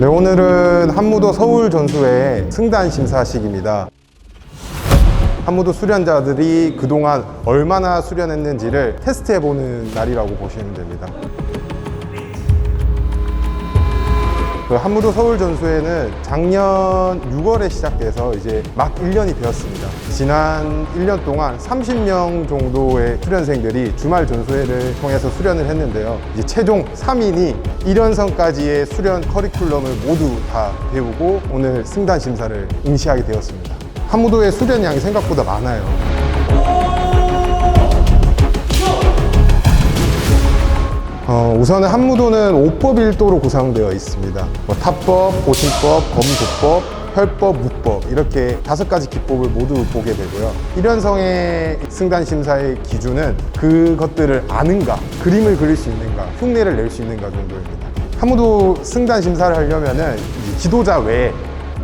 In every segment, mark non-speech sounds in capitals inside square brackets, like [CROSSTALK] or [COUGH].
네, 오늘은 한무도 서울 전수회 승단 심사식입니다. 한무도 수련자들이 그동안 얼마나 수련했는지를 테스트해보는 날이라고 보시면 됩니다. 그 한무도 서울 전수회는 작년 6월에 시작돼서 이제 막 1년이 되었습니다. 지난 1년 동안 30명 정도의 수련생들이 주말 전수회를 통해서 수련을 했는데요. 이제 최종 3인이 1연성까지의 수련 커리큘럼을 모두 다 배우고 오늘 승단 심사를 응시하게 되었습니다. 한무도의 수련량이 생각보다 많아요. 어, 우선은 한무도는 5법 1도로 구성되어 있습니다. 뭐 탑법, 고심법, 검도법, 혈법, 무법 이렇게 다섯 가지 기법을 모두 보게 되고요. 1연성의 승단 심사의 기준은 그것들을 아는가, 그림을 그릴 수 있는가, 흉내를 낼 수 있는가 정도입니다. 한무도 승단 심사를 하려면은 지도자 외에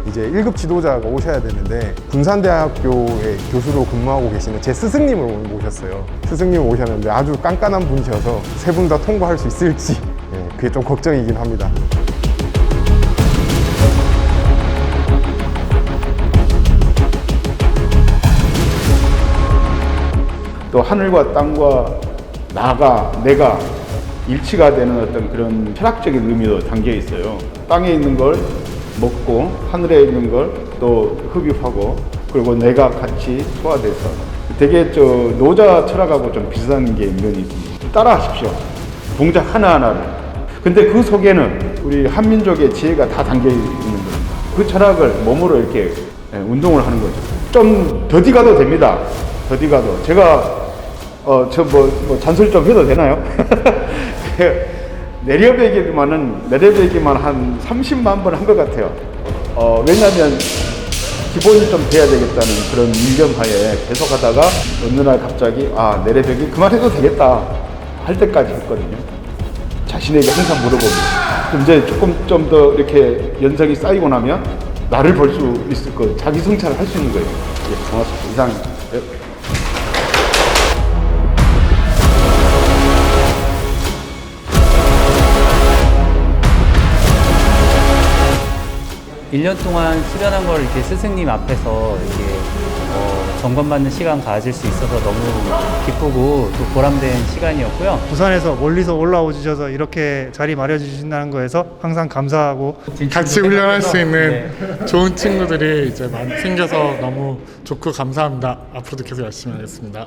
이제 1급 지도자가 오셔야 되는데 군산대학교의 교수로 근무하고 계시는 제 스승님을 오늘 모셨어요. 스승님 오셨는데 아주 깐깐한 분이셔서 세 분 다 통과할 수 있을지 예, 그게 좀 걱정이긴 합니다. 또 하늘과 땅과 나가 내가 일치가 되는 어떤 그런 철학적인 의미도 담겨 있어요. 땅에 있는 걸 먹고 하늘에 있는 걸 또 흡입하고 그리고 내가 같이 소화돼서 되게 저 노자 철학하고 좀 비슷한 게 있습니다. 따라하십시오. 동작 하나하나를. 근데 그 속에는 우리 한민족의 지혜가 다 담겨 있는 겁니다. 그 철학을 몸으로 이렇게 예, 운동을 하는 거죠. 좀 더디 가도 됩니다. 더디 가도. 제가 어, 저 뭐, 뭐 잔소리 좀 해도 되나요? [LAUGHS] 내려배기만은 내려배기만 한 30만 번 한 것 같아요. 어, 왜냐하면 기본이 좀 돼야 되겠다는 그런 일견하에 계속하다가 어느 날 갑자기 아 내려배기 그만해도 되겠다 할 때까지 했거든요. 자신에게 항상 물어봅니다. 이제 조금 좀 더 이렇게 연상이 쌓이고 나면 나를 볼 수 있을 거, 자기 성찰을 할 수 있는 거예요. 예, 고맙습니다. 이상입니다. 예. 1년 동안 수련한 걸 이렇게 스승님 앞에서 이렇게 어, 점검받는 시간 가질 수 있어서 너무 기쁘고 또 보람된 시간이었고요. 부산에서 멀리서 올라오 주셔서 이렇게 자리 마련해 주신다는 거에서 항상 감사하고 같이 훈련할 수 있는 네. 좋은 친구들이 이제 많이 생겨서 너무 좋고 감사합니다. 앞으로도 계속 열심히 하겠습니다.